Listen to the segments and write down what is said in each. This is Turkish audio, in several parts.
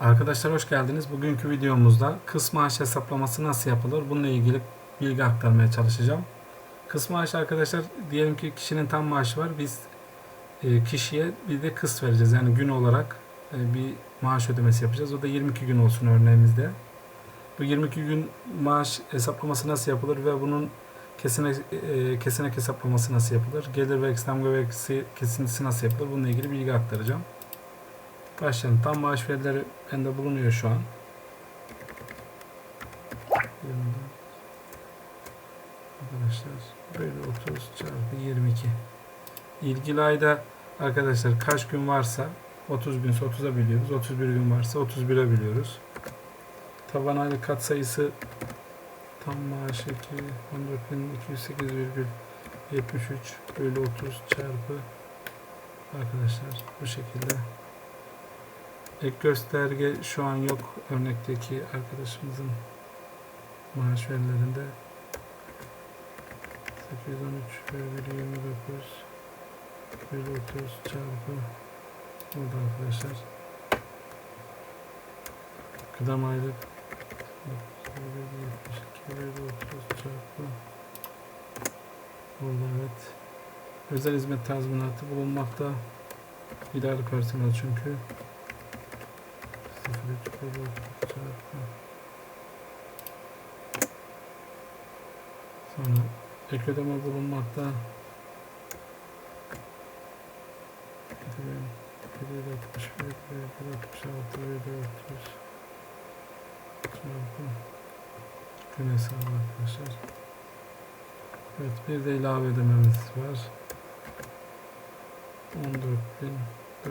Arkadaşlar hoş geldiniz. Bugünkü videomuzda kıs maaş hesaplaması nasıl yapılır? Bununla ilgili bilgi aktarmaya çalışacağım. Kıs maaş arkadaşlar diyelim ki kişinin tam maaşı var. Biz e, kişiye bir de kıs vereceğiz. Yani gün olarak e, bir maaş ödemesi yapacağız. O da 22 gün olsun örneğimizde. Bu 22 gün maaş hesaplaması nasıl yapılır ve bunun kesine, e, kesenek hesaplaması nasıl yapılır? Gelir vergisi, damga vergisi kesintisi nasıl yapılır? Bununla ilgili bilgi aktaracağım. Başlayalım. Tam maaş verileri bende bulunuyor şu an. 24. Arkadaşlar böyle 30 çarpı 22. İlgili ayda arkadaşlar kaç gün varsa 30 günse 30'a biliyoruz. 31 gün varsa 31'e biliyoruz. Taban aylık kat sayısı tam maaş 2 14.208,73 bölü 30 çarpı arkadaşlar bu şekilde Ek gösterge şu an yok. Örnekteki arkadaşımızın maaş verilerinde. 813 bölü 29 bölü 30 çarpı burada arkadaşlar. Kıdem aylık 72 bölü 30 çarpı burada evet. Özel hizmet tazminatı bulunmakta. İdari personel çünkü Sonra ek ödeme bulunmakta. Gün hesabı arkadaşlar. Evet bir de ilave ödememiz var. 14 492,96,30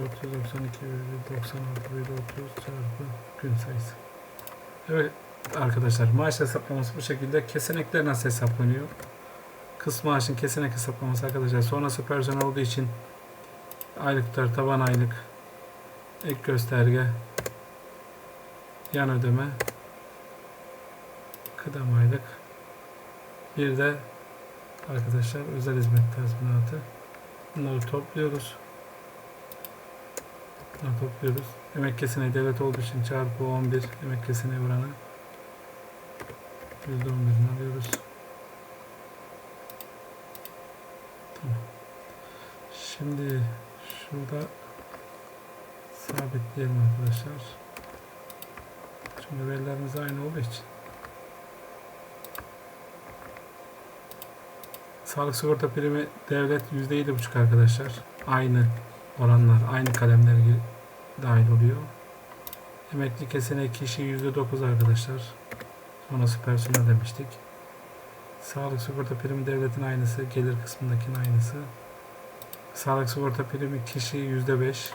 çarpı gün sayısı. Evet arkadaşlar maaş hesaplaması bu şekilde. Kesinlikler nasıl hesaplanıyor? Kıs maaşın kesenek hesaplaması arkadaşlar. Sonrası personel olduğu için aylık aylıklar, taban aylık, ek gösterge, yan ödeme, kıdem aylık. Bir de arkadaşlar özel hizmet tazminatı. Bunları topluyoruz. Bunları topluyoruz. Emek keseneği devlet olduğu için çarpı 11 emek keseneği oranı %11'ini alıyoruz. Tamam. Şimdi şurada sabitleyelim arkadaşlar. Çünkü verilerimiz aynı olduğu için. Sağlık sigorta primi devlet %7,5 arkadaşlar. Aynı oranlar, aynı kalemler gi- dahil oluyor. Emekli kesene kişi %9 arkadaşlar. Sonrası personel demiştik. Sağlık sigorta primi devletin aynısı, gelir kısmındakinin aynısı. Sağlık sigorta primi kişi %5.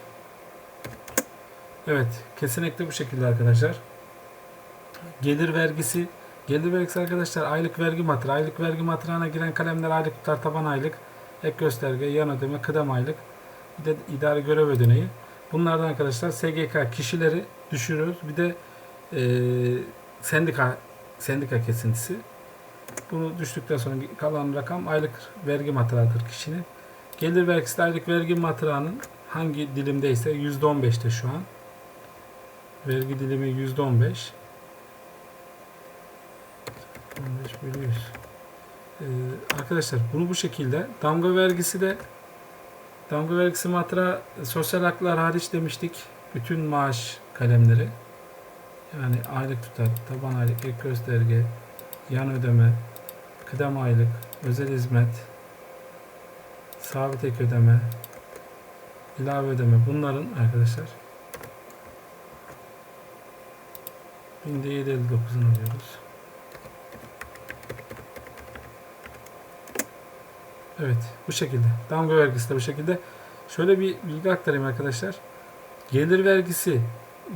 Evet, kesinlikle bu şekilde arkadaşlar. Gelir vergisi Gelir vergisi arkadaşlar aylık vergi matrı. Aylık vergi matrağına giren kalemler aylık tutar taban aylık. Ek gösterge, yan ödeme, kıdem aylık. Bir de idari görev ödeneği. Bunlardan arkadaşlar SGK kişileri düşürüyoruz. Bir de eee, sendika sendika kesintisi. Bunu düştükten sonra kalan rakam aylık vergi matrağıdır kişinin. Gelir vergisi aylık vergi matrağının hangi dilimdeyse %15'te şu an. Vergi dilimi %15. 15 bölü 100. Ee, arkadaşlar bunu bu şekilde damga vergisi de damga vergisi matra sosyal haklar hariç demiştik. Bütün maaş kalemleri yani aylık tutar, taban aylık, ek gösterge, yan ödeme, kıdem aylık, özel hizmet, sabit ek ödeme, ilave ödeme bunların arkadaşlar 1759'unu alıyoruz. Evet bu şekilde. Damga vergisi de bu şekilde. Şöyle bir bilgi aktarayım arkadaşlar. Gelir vergisi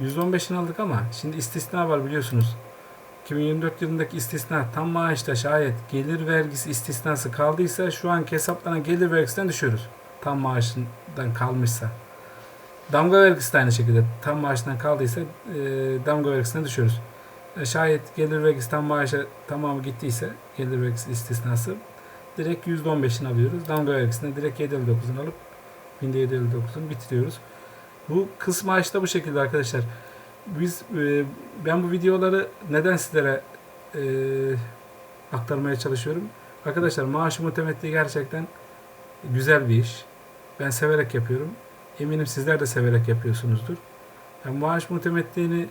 115'ini aldık ama şimdi istisna var biliyorsunuz. 2024 yılındaki istisna tam maaşta şayet gelir vergisi istisnası kaldıysa şu anki hesaplanan gelir vergisinden düşüyoruz. Tam maaşından kalmışsa. Damga vergisi de aynı şekilde tam maaşından kaldıysa e, damga vergisinden düşüyoruz. E, şayet gelir vergisi tam maaşa tamamı gittiyse gelir vergisi istisnası direkt %15'ini alıyoruz. Damga vergisinde direkt 759'unu alıp 1759'unu bitiriyoruz. Bu kısmı açta bu şekilde arkadaşlar. biz e, ben bu videoları neden sizlere e, aktarmaya çalışıyorum? Arkadaşlar maaşı mutemetli gerçekten güzel bir iş. Ben severek yapıyorum. Eminim sizler de severek yapıyorsunuzdur. Yani maaş mutemetliğini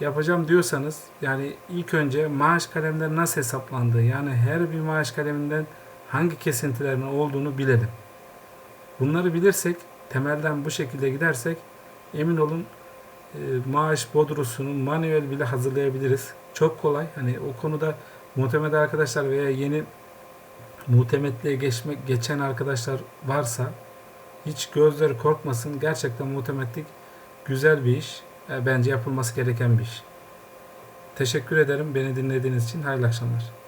yapacağım diyorsanız yani ilk önce maaş kalemleri nasıl hesaplandığı yani her bir maaş kaleminden hangi kesintilerin olduğunu bilelim. Bunları bilirsek temelden bu şekilde gidersek emin olun e, maaş bodrosunu manuel bile hazırlayabiliriz. Çok kolay. Hani o konuda muhtemet arkadaşlar veya yeni muhtemetliğe geçmek geçen arkadaşlar varsa hiç gözleri korkmasın. Gerçekten muhtemetlik güzel bir iş. E, Bence yapılması gereken bir iş. Teşekkür ederim beni dinlediğiniz için. Hayırlı akşamlar.